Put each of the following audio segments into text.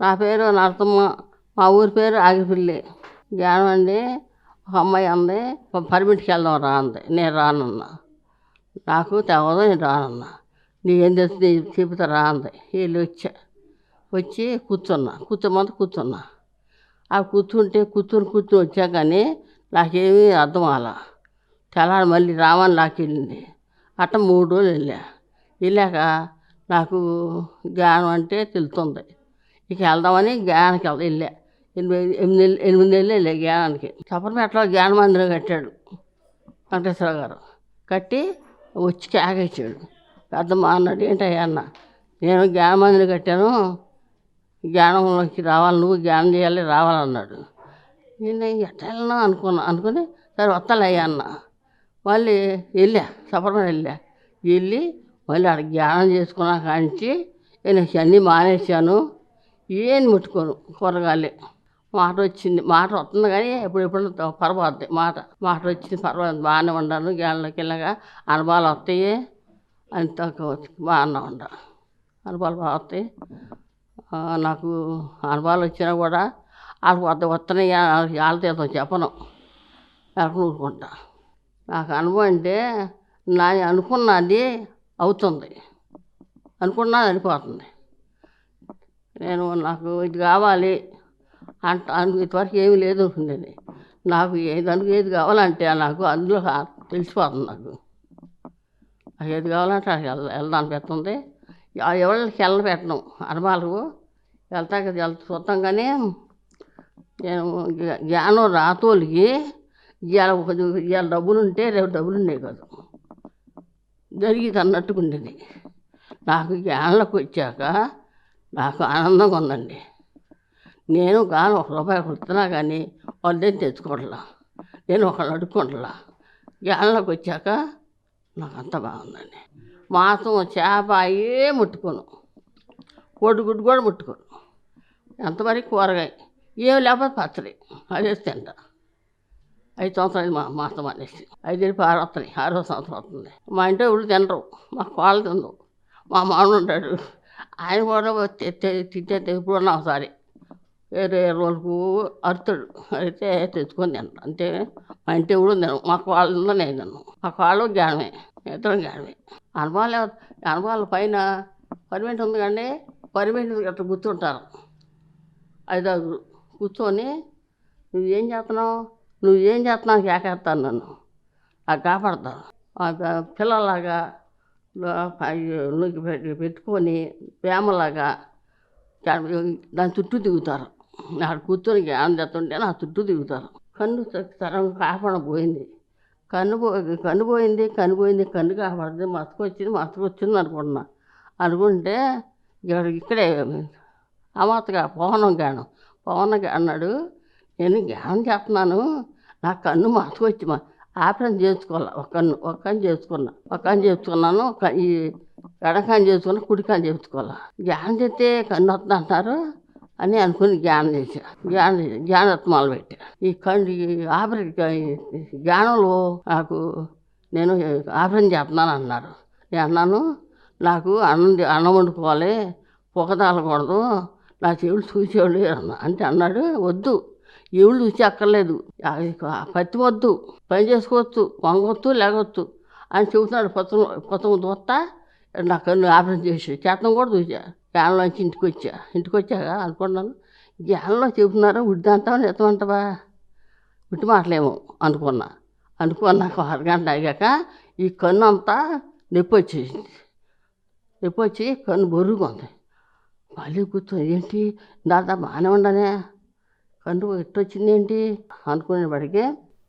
నా పేరు నరసమ్మ మా ఊరి పేరు ఆగిపిల్లి జ్ఞానం అండి. ఒక అమ్మాయి అంది పర్మిట్కి వెళ్దాం రా అంది. నేను రానన్నా. నాకు తెవదు నేను రానన్నా. నీకేం తెలుసు నీ చెబుతా రా అంది. వీళ్ళు వచ్చా. వచ్చి కూర్చున్నా. కూర్చోమంది కూర్చున్నా. ఆ కూర్చుంటే కూర్చుని కూర్చుని వచ్చా కానీ నాకేమీ అర్థం అలా తెల్లారి మళ్ళీ రామని నాకు వెళ్ళింది. అట్ట మూడు రోజులు వెళ్ళా. వెళ్ళాక నాకు జ్ఞానం అంటే తెలుస్తుంది. ఇక వెళ్దామని జ్ఞానానికి వెళ్దాం వెళ్ళా ఎనిమిది ఎనిమిది ఎనిమిది నెలలు వెళ్ళా జ్ఞానానికి. చప్పరపేటలో జ్ఞాన మందిరం కట్టాడు వెంకటేశ్వర గారు. కట్టి వచ్చి కేకేసాడు పెద్దమ్మ అన్నాడు ఏంటయ్యా అన్న నేను జ్ఞాన మందిరం కట్టాను జ్ఞానంలోకి రావాలి నువ్వు జ్ఞానం చేయాలి రావాలన్నాడు. నేను ఎట్లా వెళ్ళినా అనుకున్నా అనుకుని సరే వస్తాలయ్యా అన్న. మళ్ళీ వెళ్ళా సపరమైన వెళ్ళా. వెళ్ళి మళ్ళీ అక్కడ జ్ఞానం చేసుకున్నా కాంచి నేను అన్నీ మానేశాను. ఏం ముట్టుకోను కూరగాయలే. మాట వచ్చింది మాట వస్తుంది కానీ ఎప్పుడెప్పుడు ఎప్పుడు పర్వాలేదు. మాట మాట వచ్చింది పర్వాలేదు. బాగానే ఉండాను జ్ఞానంలోకి అనుభవాలు వస్తాయి అంత బాగానే ఉండ అనుభవాలు బాగా వస్తాయి. నాకు అనుభవాలు వచ్చినా కూడా వాళ్ళకి వద్ద వస్తున్నాయి వాళ్ళతో చెప్పను. ఊరుకుంటా నాకు అనుభవం అంటే నా అనుకున్నది అవుతుంది. అనుకున్నది అనిపోతుంది నేను నాకు ఇది కావాలి అంట ఇంతవరకు ఏమీ లేదు అనుకునేది నాకు ఏదనుకు ఏది కావాలంటే నాకు అందులో తెలిసిపోతుంది నాకు. నాకు ఏది కావాలంటే అది వెళ్ పెడుతుంది ఎవరికి వెళ్ళ పెట్టను. అనుభవాలకు వెళ్తాక వెళ్తా చూద్దాం కానీ నేను జ్ఞానం రాతోలికి ఇవాళ ఇవాళ డబ్బులు ఉంటే రేపు డబ్బులు ఉన్నాయి కాదు. జరిగింది అన్నట్టుకుండేది నాకు జ్ఞానంలోకి వచ్చాక నాకు ఆనందంగా ఉందండి. నేను గాను ఒక రూపాయి కొడుతున్నా కానీ వాళ్ళేం తెచ్చుకోవట్లా నేను ఒకళ్ళు అడుక్కోవట్లా జ్ఞానంలోకి వచ్చాక నాకు అంత బాగుందండి. మాసం చేప అయ్యే ముట్టుకోను. కోడిగుడ్డు కూడా ముట్టుకోను. ఎంతవరకు కూరగాయ? ఏం లేకపోతే పచ్చడి. అదేసి తింటా. ఐదు సంవత్సరాలు మా మాసం అనేసి. ఐదు ఆరు వస్తున్నాయి. ఆరో సంవత్సరం వస్తుంది మా ఇంట్లో ఇప్పుడు తినరు. మా కోళ్ళు తినరు. మా మామూలు ఉంటాడు. ఆయన కూడా తింటే ఇప్పుడు తిట్టే ఎప్పుడన్నా ఒకసారి వేరే రోజుకు అరుతాడు అయితే తెచ్చుకొని తింటాను అంటే మా ఇంటి ఎవరు నేను మా కోళ్ళు నేను తిన్నాను మా కోళ్ళు జ్ఞానమే ఇద్దరం జ్ఞానమే అనుభవాలు అనుభవాల పైన పర్మిట్ ఉంది కానీ పర్మిట్ అట్లా కూర్చుంటారు ఐదారు కూర్చొని నువ్వేం చేస్తున్నావు నువ్వేం చేస్తున్నావు కేకేస్తాను నన్ను నాకు కాపాడతాను పిల్లలాగా నువ్వు పెట్టి పెట్టుకొని ప్రేమలాగా దాని చుట్టూ దిగుతారు ఆడ కూర్చొని జ్ఞానం చేస్తుంటే నా చుట్టూ దిగుతారు కన్ను తరం కాపాడ పోయింది. కన్ను పో కన్ను పోయింది కన్ను పోయింది కన్ను కాపాడింది మసకు వచ్చింది మసకు వచ్చింది అనుకుంటున్నా. అనుకుంటే ఇక్కడ ఇక్కడే అమాతగా పవనం గాను పవనం అన్నాడు నేను జ్ఞానం చేస్తున్నాను? నా కన్ను మసకు వచ్చి మా ఆపరేషన్ చేసుకోవాలి. ఒక ఒక్కని చేసుకున్నా. ఒక చేసుకున్నాను. ఒక ఈ ఎడకాన్ని చేసుకున్నా కుడికాన్ని చేసుకోవాలా. జ్ఞానం చేస్తే కన్ను వస్తుంది అంటారు అని అనుకుని జ్ఞానం చేశా. జ్ఞానం జ్ఞానత్మాలు పెట్టా ఈ కన్ను ఈ జ్ఞానంలో నాకు నేను ఆపరేషన్ చేస్తున్నాను అన్నారు. నేను అన్నాను నాకు అన్నం అన్నం వండుకోవాలి. పొగ తాగకూడదు నా చెవులు చూసేవాళ్ళు అన్న అంటే అన్నాడు వద్దు. ఎవరు చూసి అక్కర్లేదు. పత్తి వద్దు పని చేసుకోవచ్చు వంగొచ్చు లేగొచ్చు అని చెబుతున్నాడు పొత్తం పొత్తం చూస్తా నా కన్ను ఆపరేషన్ చేసి చేతనం కూడా చూసా. జ్ఞానంలోంచి ఇంటికి వచ్చా. ఇంటికి వచ్చాక అనుకున్నాను జ్ఞానంలో చెబుతున్నారా? ఉడ్డంటావా ఎత్తమంటావా ఉట్టి మాటలేమో అనుకున్నా. అనుకున్నాక ఒక అరగంట అయ్యాక ఈ కన్ను అంతా నొప్పి వచ్చేసింది. నొప్పి వచ్చి కన్ను బొరుగుంది. మళ్ళీ కూర్చొని ఏంటి? దాదాపు బాగానే ఉండనే కన్ను ఎట్టు వచ్చింది ఏంటి అనుకునేప్పటికీ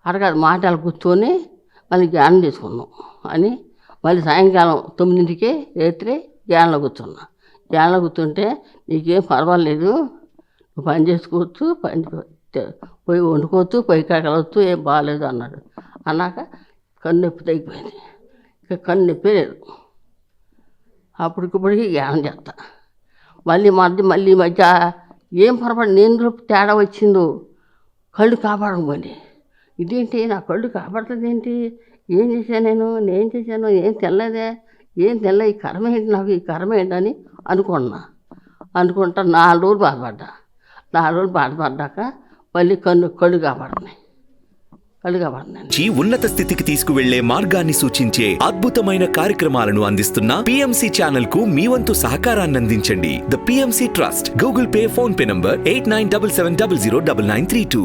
అడగదు మాటలు కూర్చొని మళ్ళీ ధ్యానం చేసుకున్నాం. అని మళ్ళీ సాయంకాలం తొమ్మిదింటికి రాత్రి ధ్యానంలో కూర్చున్నా. ధ్యానంలో కూర్చుంటే నీకేం పర్వాలేదు నువ్వు పని చేసుకోవచ్చు పని పోయి వండుకోవచ్చు పొయ్యి కాగలవచ్చు ఏం బాగాలేదు అన్నాడు. అన్నాక కన్ను నొప్పి తగ్గిపోయింది. ఇక కన్ను నొప్పి లేదు. అప్పటికిప్పటికి జ్ఞానం చేస్తా. మళ్ళీ మధ్య మళ్ళీ మధ్య ఏం పొరపాటు? నేను తేడా వచ్చిందో? కళ్ళు కాపాడకపోయింది ఇదేంటి? నా కళ్ళు కాపాడుతుంది ఏంటి ఏం చేశాను నేను? నేను చేశాను? ఏం తెల్లదే? ఏం తెల్ల? ఈ కర్మ ఏంటి నాకు? ఈ కర్మ ఏంటని అనుకున్నా. అనుకుంటా నాలుగు రోజులు బాధపడ్డా. నాలుగు రోజులు బాధపడ్డాక మళ్ళీ కన్ను కళ్ళు కాపాడినాయి కళ్ళు ఉన్నత స్థితికి తీసుకువెళ్ళే మార్గాన్ని సూచించే అద్భుతమైన కార్యక్రమాలను అందిస్తున్న పిఎంసి ఛానల్కు మీ వంతు సహకారాన్ని అందించండి. The PMC trust Google Pay PhonePe number eight nine double seven double zero double nine three two